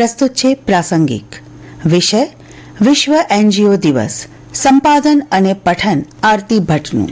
પ્રસ્તુત છે પ્રાસંગિક. વિષય વિશ્વ એનજીઓ દિવસ સંપાદન અને પઠન આરતી ભટ્ટનું.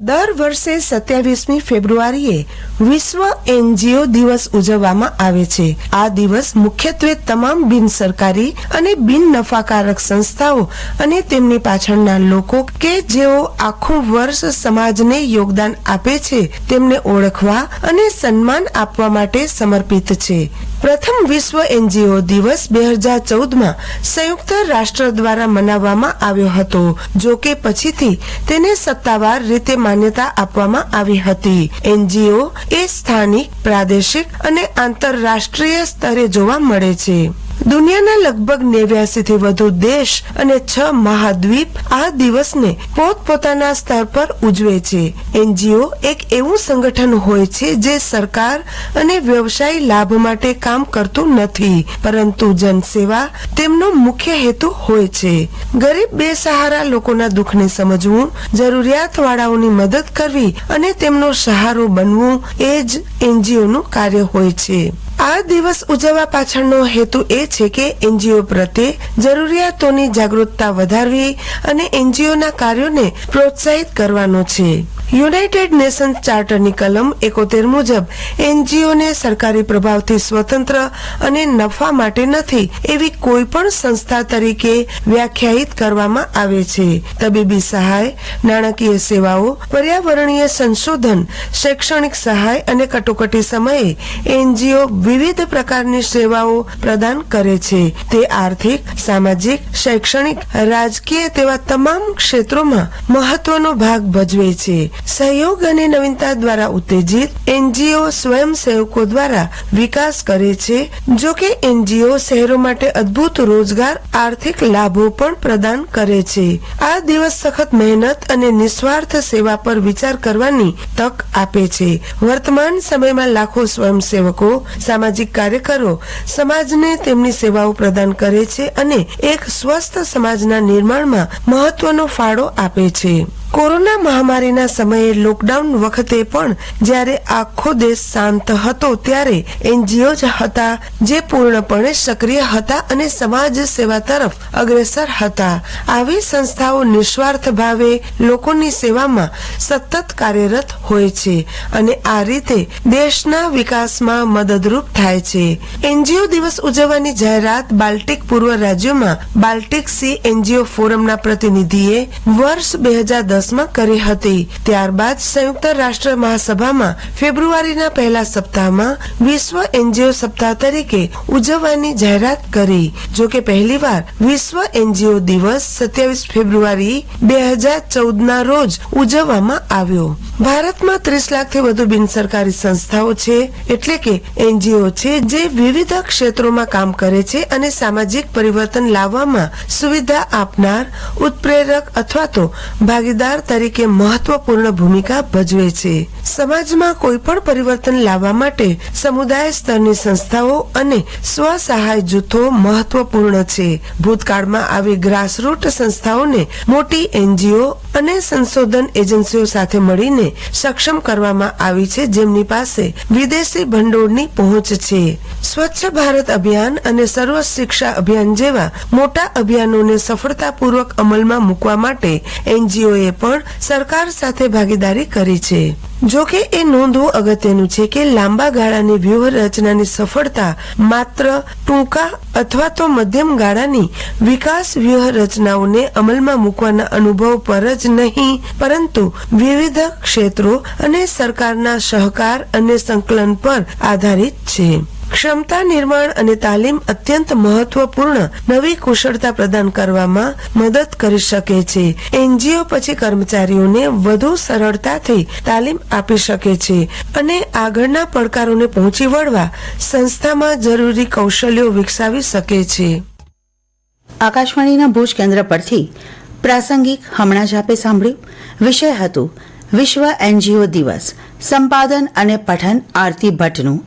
દર વર્ષે સત્યાવીસમી ફેબ્રુઆરીએ વિશ્વ એનજીઓ દિવસ ઉજવવામાં આવે છે. આ દિવસ મુખ્યત્વે તમામ બિન સરકારી અને બિન નફાકારક સંસ્થાઓ અને તેમની પાછળના લોકો કે જેઓ આખું વર્ષ સમાજને યોગદાન આપે છે, તેમને ઓળખવા અને સન્માન આપવા માટે સમર્પિત છે. પ્રથમ વિશ્વ એનજીઓ દિવસ બે હજાર ચૌદમાં સંયુક્ત રાષ્ટ્ર દ્વારા મનાવવામાં આવ્યો હતો, જો કે પછીથી તેને સત્તાવાર રીતે માન્યતા આપવામાં આવી હતી. એનજીઓ એ સ્થાનિક પ્રાદેશિક અને આંતરરાષ્ટ્રીય સ્તરે જોવા મળે છે. દુનિયાના લગભગ નેવ્યાસી થી વધુ દેશ અને છ મહાદ્વીપ આ દિવસને પોતપોતાના સ્તર પર ઉજવે છે. એનજીઓ એક એવું સંગઠન હોય છે જે સરકાર અને વ્યવસાય લાભ માટે કામ કરતું નથી, પરંતુ જનસેવા તેમનો મુખ્ય હેતુ હોય છે. ગરીબ બેસહારા લોકોના દુઃખને સમજવું, જરૂરિયાતવાળાઓની મદદ કરવી અને તેમનો સહારો બનવું એ જ એનજીઓનું કાર્ય હોય છે. આ દિવસ ઉજવવા પાછળનો હેતુ એ છે કે એનજીઓ પ્રત્યે જરૂરિયાતોની જાગૃતતા વધારવી અને એનજીઓના કાર્યોને પ્રોત્સાહિત કરવાનો છે. યુનાઇટેડ નેશન્સ ચાર્ટરની કલમ એકોતેર મુજબ, એનજીઓને સરકારી પ્રભાવથી સ્વતંત્ર અને નફા માટે નથી એવી કોઈ પણ સંસ્થા તરીકે વ્યાખ્યાયિત કરવામાં આવે છે. તબીબી સહાય, નાણાકીય સેવાઓ, પર્યાવરણીય સંશોધન, શૈક્ષણિક સહાય અને કટોકટી સમયે એનજીઓ વિવિધ પ્રકારની સેવાઓ પ્રદાન કરે છે. તે આર્થિક, સામાજિક, શૈક્ષણિક, રાજકીય તેવા તમામ ક્ષેત્રોમાં મહત્વનો ભાગ ભજવે છે. સહયોગ અને નવીનતા દ્વારા ઉત્તેજિત એનજીઓ સ્વયંસેવકો દ્વારા વિકાસ કરે છે. જો કે એનજીઓ શહેરો માટે અદ્ભુત રોજગાર, આર્થિક લાભો પણ પ્રદાન કરે છે. આ દિવસ સખત મહેનત અને નિસ્વાર્થ સેવા પર વિચાર કરવાની તક આપે છે. વર્તમાન સમયમાં લાખો સ્વયંસેવકો, સામાજિક કાર્યકરો સમાજને તેમની સેવાઓ પ્રદાન કરે છે અને એક સ્વસ્થ સમાજના નિર્માણમાં મહત્વનો ફાળો આપે છે. કોરોના મહામારીના સમયે લોકડાઉન વખતે પણ જ્યારે આખો દેશ શાંત હતો ત્યારે એનજીઓ જ હતા જે પૂર્ણપણે સક્રિય હતા અને સમાજ સેવા તરફ અગ્રેસર હતા. આવી સંસ્થાઓ નિસ્વાર્થ ભાવે લોકોની સેવામાં સતત કાર્યરત હોય છે અને આ રીતે દેશના વિકાસમાં મદદરૂપ થાય છે. એનજીઓ દિવસ ઉજવવાની જાહેરાત બાલ્ટિક પૂર્વ રાજ્યોમાં બાલ્ટિક સી એનજીઓ ફોરમના પ્રતિનિધિએ વર્ષ બે હજાર દસમાં કરી હતી. ત્યારબાદ સંયુક્ત રાષ્ટ્ર મહાસભામાં ફેબ્રુઆરીના પહેલા સપ્તાહમાં વિશ્વ એનજીઓ સપ્તાહ તરીકે ઉજવવાની જાહેરાત કરી. જો કે પહેલીવાર વિશ્વ એનજીઓ દિવસ સત્યાવીસ ફેબ્રુઆરી બે હજાર ચૌદના રોજ ઉજવવામાં આવ્યો. ભારતમાં ત્રીસ લાખથી વધુ બિનસરકારી સંસ્થાઓ છે, એટલે કે એનજીઓ છે, જે વિવિધ ક્ષેત્રોમાં કામ કરે છે અને સામાજિક પરિવર્તન લાવવામાં સુવિધા આપનાર, ઉત્પ્રેરક અથવા તો ભાગીદાર તરીકે મહત્વપૂર્ણ ભૂમિકા ભજવે છે. સમાજમાં કોઈ પણ પરિવર્તન લાવવા માટે સમુદાય સ્તરની સંસ્થાઓ અને સ્વસહાય જૂથો મહત્વપૂર્ણ છે. ભૂતકાળમાં આવી ગ્રાસરૂટ સંસ્થાઓને મોટી એનજીઓ અને સંશોધન એજન્સીઓ સાથે મળીને સક્ષમ કરવામાં આવી છે, જેમની પાસે વિદેશી ભંડોળની પહોંચ છે. સ્વચ્છ ભારત અભિયાન અને સર્વ શિક્ષા અભિયાન જેવા મોટા અભિયાનોને સફળતાપૂર્વક અમલમાં મૂકવા માટે એનજીઓએ પણ સરકાર સાથે ભાગીદારી કરી છે. જો કે એ નોંધવું અગત્યનું છે કે લાંબા ગાળાની વ્યૂહરચનાની સફળતા માત્ર ટૂંકા અથવા તો મધ્યમ ગાળાની વિકાસ વ્યૂહરચનાઓને અમલમાં મૂકવાના અનુભવ પર જ નહીં, પરંતુ વિવિધ ક્ષેત્રો અને સરકારના સહકાર અને સંકલન પર આધારિત છે. ક્ષમતા નિર્માણ અને તાલીમ અત્યંત મહત્વપૂર્ણ નવી કુશળતા પ્રદાન કરવામાં મદદ કરી શકે છે. એનજીઓ પછી કર્મચારીઓને વધુ સરળતાથી તાલીમ આપી શકે છે અને આગળના પડકારોને પહોંચી વળવા સંસ્થામાં જરૂરી કૌશલ્યો વિકસાવી શકે છે. આકાશવાણીના ભુજ કેન્દ્ર પરથી પ્રાસંગિક હમણાં જ આપે સાંભળ્યું. વિષય હતું વિશ્વ એનજીઓ દિવસ, સંપાદન અને પઠન આરતી ભટ્ટનું.